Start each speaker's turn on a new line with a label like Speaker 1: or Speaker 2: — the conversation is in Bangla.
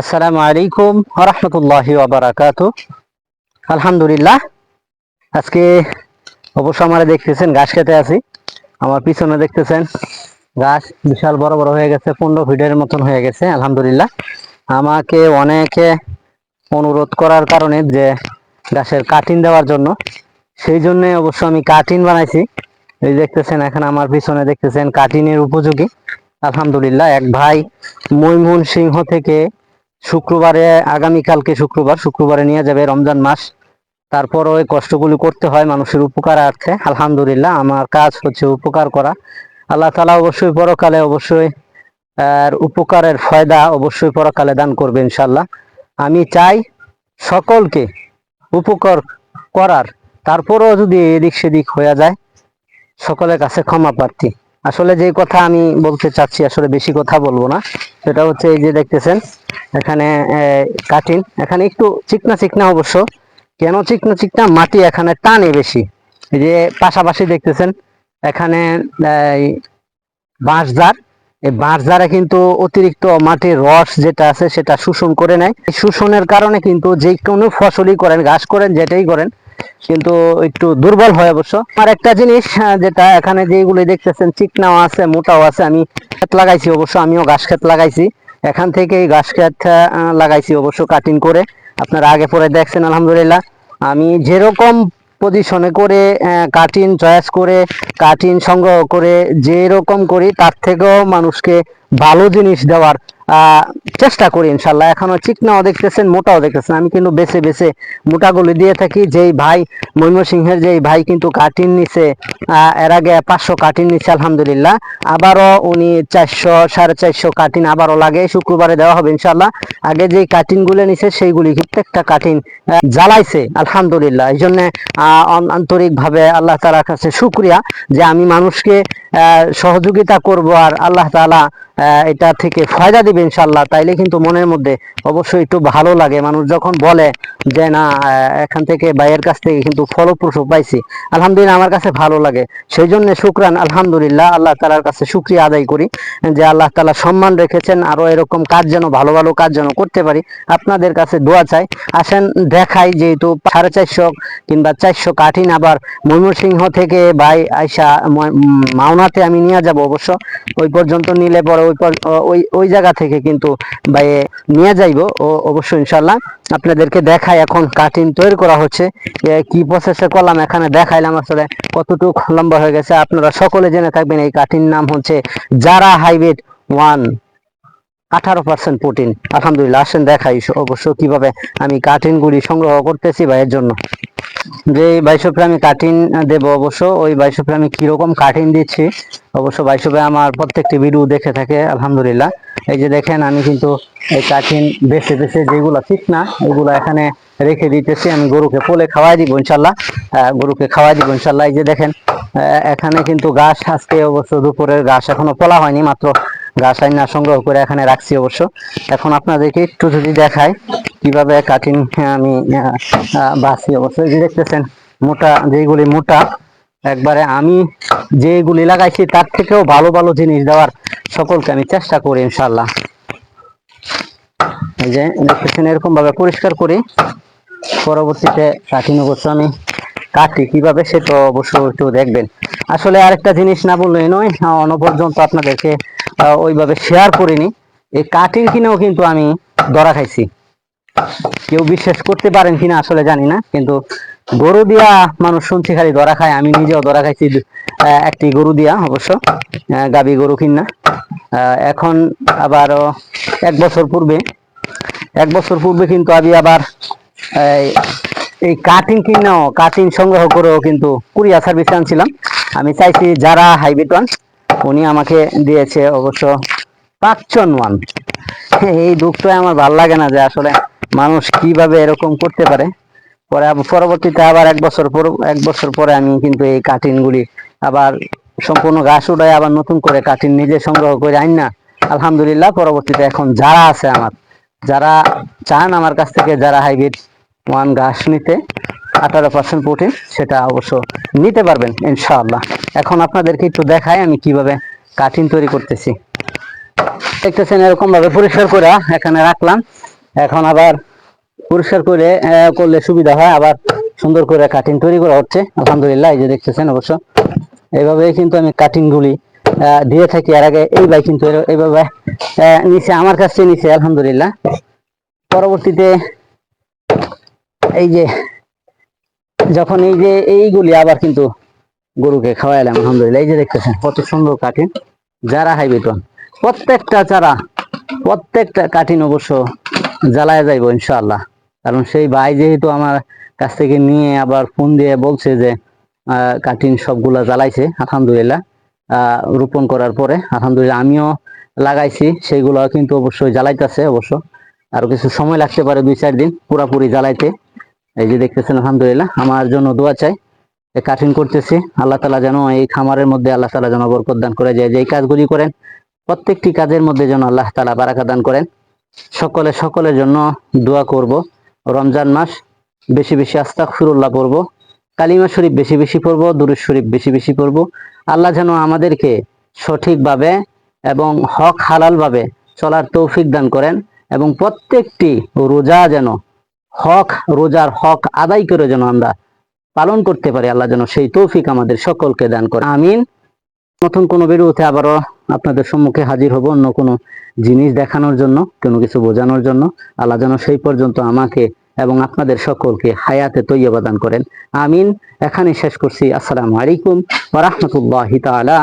Speaker 1: আসসালামু আলাইকুম রহমতুল্লাহি ওবরাকাতু আলহামদুলিল্লাহ, আজকে অবশ্য আমার দেখতেছেন, ঘাস খেতে আছি। আমার পিছনে দেখতেছেন গাছ বিশাল বড় বড় হয়ে গেছে, পনেরো ফিটের মতন হয়ে গেছে, আলহামদুলিল্লাহ। আমাকে অনেকে অনুরোধ করার কারণে যে গাছের কাটিং দেওয়ার জন্য, সেই জন্য অবশ্য আমি কাটিং বানাইছি। এই দেখতেছেন, এখন আমার পিছনে দেখতেছেন কাটিনের উপযোগী। আলহামদুলিল্লাহ, এক ভাই মৈমুন সিংহ থেকে শুক্রবারে, আগামীকালকে শুক্রবার, শুক্রবারে নিয়ে যাবে রমজান মাস। তারপর ওই কষ্টগুলি করতে হয় মানুষের উপকারার্থে আলহামদুলিল্লাহ, আমার কাজ হচ্ছে উপকার করা। আল্লাহ তালা অবশ্যই পরকালে অবশ্যই, আর উপকারের ফয়দা অবশ্যই পরকালে দান করবে ইনশাল্লাহ আমি চাই সকলকে উপকার করার। তারপরও যদি এদিক সেদিক হয়ে যায়, সকলের কাছে ক্ষমা প্রার্থী। আসলে যে কথা আমি বলতে চাচ্ছি, আসলে বেশি কথা বলব না। সেটা হচ্ছে এই যে দেখতেছেন, এখানে কাঠিন এখানে একটু চিকনা চিকনা অবশ্য। কেন চিকনা চিকনা? মাটি এখানে টানে বেশি। এই যে পাশাপাশি দেখতেছেন, এখানে বাঁশঝাড়। এই বাঁশঝাড়ে কিন্তু অতিরিক্ত মাটির রস যেটা আছে, সেটা শোষণ করে নেয়। শোষণের কারণে কিন্তু যে কোনো ফসলই করেন, ঘাস করেন, যেটাই করেন কিন্তু একটু দুর্বল হয় অবশ্য। আর একটা জিনিস যেটা এখানে যেগুলি দেখতেছেন, চিকনাও আছে, মোটাও আছে, আমি ক্ষেত লাগাইছি অবশ্য, আমিও ঘাস ক্ষেত লাগাইছি। এখান থেকে এই ঘাস ক্ষেত লাগাইছি অবশ্য কাটিং করে। আপনারা আগে পরে দেখছেন, আলহামদুলিল্লাহ। আমি যেরকম পজিশনে করে কাটিং চয়েস করে কাটিং সংগ্রহ করে, যেরকম করি, তার থেকেও মানুষকে ভালো জিনিস দেওয়ার চেষ্টা করি ইনশাল্লাহ এখনও চিকনাও দেখতেছেন, মোটাও দেখতেছেন। আমি কিন্তু বেছে বেছে মোটাগুলি দিয়ে থাকি। যেই ভাই ময়মনসিংহের যেই ভাই কিন্তু কাটিং নিছে এর আগে পাঁচশো কাটিং নিচ্ছে আলহামদুলিল্লাহ। আবারও উনি চারশো, সাড়ে চারশো কাটিং আবারও লাগে। শুক্রবারে দেওয়া হবে ইনশাল্লাহ আগে যেই কাটিংগুলো নিছে, সেইগুলি প্রত্যেকটা কাটিং জ্বালাইছে, আলহামদুলিল্লাহ। এই জন্য আন্তরিক ভাবে আল্লাহ তালার কাছে শুক্রিয়া যে আমি মানুষকে সহযোগিতা করব আর আল্লাহ তালা এটা থেকে ফায়দা দিবে। ইনশাল্লাহ তাইলে কিন্তু মনের মধ্যে অবশ্যই একটু ভালো লাগে। মানুষ যখন বলে যে, না এখান থেকে ভাইয়ের কাছ থেকে কিন্তু ফলপ্রসূ পাইছি, আলহামদুলিল্লাহ আমার কাছে ভালো লাগে। সেই জন্য শুক্রান, আলহামদুলিল্লাহ, আল্লাহ তালার কাছে শুক্রিয়া আদায় করি যে, আল্লাহ তালা সম্মান রেখেছেন আরও এরকম কাজ যেন, ভালো ভালো কাজ যেন করতে পারি। আপনাদের কাছে দোয়া চাই। আসেন, দেখাই যেহেতু সাড়ে চারশো কিংবা চারশো কাঠিন আবার ময়মনসিংহ থেকে ভাই আইসা মাওনাতে আমি নিয়ে যাব অবশ্য। ওই পর্যন্ত নিলে পরে ওই ওই ওই জায়গা থেকে কিন্তু ভাই নিয়ে যাইব। ও অবশ্যই ইনশাল্লাহ আপনাদেরকে দেখাই এখন কাটিং তৈরি করা হচ্ছে। কি প্রসেসে করলাম এখানে দেখাইলাম আসলে কতটুকু লম্বা হয়ে গেছে। আপনারা সকলে জেনে থাকবেন এই কাটিং নাম হচ্ছে যারা হাইব্রিড ওয়ান আঠারো পার্সেন্ট প্রোটিন আলহামদুলিল্লাহ, আসেন দেখাই অবশ্য কীভাবে আমি কাটিং গুলি সংগ্রহ করতেছি ভাইয়ের জন্য। যে বাইশোপে আমি কাটিং দেব অবশ্য, ওই বাইশোপে আমি কীরকম কাটিং দিচ্ছি, অবশ্য বাইশোপে আমার প্রত্যেকটি ভিডিও দেখে থাকে, আলহামদুলিল্লাহ। এই যে দেখেন আমি কিন্তু এই কাঠিন বেছে বেছে যেগুলো ঠিক না এগুলো এখানে রেখে দিতেছি। আমি গরুকে পোলে খাওয়াই দিব ইনশাল্লাহ। গরুকে খাওয়াই দিব ইনশাল্লাহ। এই যে দেখেন এখানে কিন্তু ঘাস আজকে অবশ্য দুপুরের ঘাস এখনও পোলা হয়নি মাত্র ঘাস আইনা সংগ্রহ করে এখানে রাখছি অবশ্য। এখন আপনাদেরকে একটু যদি দেখাই কীভাবে কাটিং আমি আহ, আহ, বাছি অবশ্য। এই যে দেখতেছেন মোটা যেগুলি মোটা একবারে আমি যেগুলি লাগাইছি, তার থেকেও ভালো ভালো জিনিস দেওয়ার সকলকে আমি চেষ্টা করি ইনশাল্লাহ এই যে দেখতেছেন এরকম ভাবে পরিষ্কার করি। পরবর্তীতে কাটিং অবশ্য আমি কাটি কীভাবে সেটা অবশ্য একটু দেখবেন। আসলে আরেকটা জিনিস না বললেই নয়, অন পর্যন্ত আপনাদেরকে ওইভাবে শেয়ার করিনি। এই কাটিং কিনেও কিন্তু আমি ধরা খাইছি। কেউ বিশ্বাস করতে পারেন কিনা আসলে জানি না, কিন্তু গরু দিয়া মানুষ শুনছি খালি ধরা খায়। আমি নিজেও ধরা খাইছি একটি গরু দিয়া অবশ্য। গাবি গরু কিনা। এখন আবার এক বছর পূর্বে, এক বছর পূর্বে কিন্তু আমি আবার, এই কাটিং কিনাও কাটিং সংগ্রহ করেও কিন্তু কুরিয়া সার্ভিস আনছিলাম। আমি চাইছি যারা হাইব্রিড ওয়ান উনি আমাকে দিয়েছে অবশ্য পাঁচজন ওয়ান এই দুঃখটাই আমার ভালো লাগে না যে আসলে মানুষ কীভাবে এরকম করতে পারে। পরে পরবর্তীতে আবার এক বছর পর, এক বছর পরে আমি কিন্তু এই কাটিং গুলি আবার সম্পূর্ণ ঘাস উঠায় আবার নতুন করে কাটিং নিজে সংগ্রহ করে আইন না। আলহামদুলিল্লাহ, পরবর্তীতে এখন যারা আছে আমার, যারা চান আমার কাছ থেকে যারা হাইব্রিড ওয়ান ঘাস নিতে, আঠারো পার্সেন্ট প্রোটিন সেটা অবশ্য নিতে পারবেন, ইনশাআল্লাহ। এখন আপনাদেরকে একটু দেখাই আমি কীভাবে কাটিং তৈরি করতেছি। দেখতেছেন এরকম ভাবে পরিষ্কার করে এখানে রাখলাম। এখন আবার পরিষ্কার করে করলে সুবিধা হয়। আবার সুন্দর করে কাটিং তৈরি করা হচ্ছে। আলহামদুলিল্লাহ, এই যে দেখতেছেন অবশ্য। এইভাবে কিন্তু আমি কাটিং গুলি দিয়ে থাকি। এর আগে এই ভাই কিন্তু এইভাবে নিচে, আমার কাছে নিচে, আলহামদুলিল্লাহ। পরবর্তীতে এই যে, যখন এই যে, এইগুলি আবার কিন্তু গরুকে খাওয়াইলাম, আলহামদুলিল্লাহ। এই যে দেখতেছেন, কত সুন্দর কাটিং যারা হাই বেতন, প্রত্যেকটা চারা, প্রত্যেকটা কাঠিন অবশ্য জ্বালায় যাইব, ইনশাআল্লাহ। কারণ সেই ভাই যেহেতু আমার কাছ থেকে নিয়ে আবার ফোন দিয়ে বলছে যে কাঠিন সবগুলা জ্বালাইছে, আলহামদুলিল্লাহ। রোপণ করার পরে, আলহামদুলিল্লাহ আমিও লাগাইছি সেইগুলো কিন্তু অবশ্যই জ্বালাইতেছে অবশ্য। আরও কিছু সময় লাগতে পারে দুই চার দিন পুরাপুরি জ্বালাইতে। এই যে দেখতেছেন, আলহামদুলিল্লাহ, আমার জন্য দোয়া চাই। কাঠিন করতেছি, আল্লাহ তালা যেন এই খামারের মধ্যে আল্লাহ তালা যেন বরকত করে যায় যে এই কাজগুলি করেন, প্রত্যেকটি কাজের মধ্যে যেন আল্লাহ তালা বারাকা দান করেন। সকলে সকলের জন্য দোয়া করব। রমজান মাস, বেশি বেশি আস্তাক ফিরুল্লাহ পড়ব। কালিমা শরীফ বেশি বেশি পড়ব, দুরুদ শরীফ বেশি বেশি পড়ব। আল্লাহ যেন আমাদেরকে সঠিকভাবে এবং হক হালালভাবে চলার তৌফিক দান করেন এবং প্রত্যেকটি রোজা যেন, হক, রোজার হক আদায় করে যেন আমরা পালন করতে পারি, আল্লাহ যেন সেই তৌফিক আমাদের সকলকে দান করে আমিন। নতুন কোনো ভিডিওতে আবারও আপনাদের সম্মুখে হাজির হব অন্য কোনো জিনিস দেখানোর জন্য, কোনো কিছু বোঝানোর জন্য। আল্লাহ যেন সেই পর্যন্ত আমাকে এবং আপনাদের সকলকে হায়াতে তৈয়বা দান করেন। আমিন। এখানে শেষ করছি। আসসালামু আলাইকুম ওয়া রাহমাতুল্লাহি তাআলা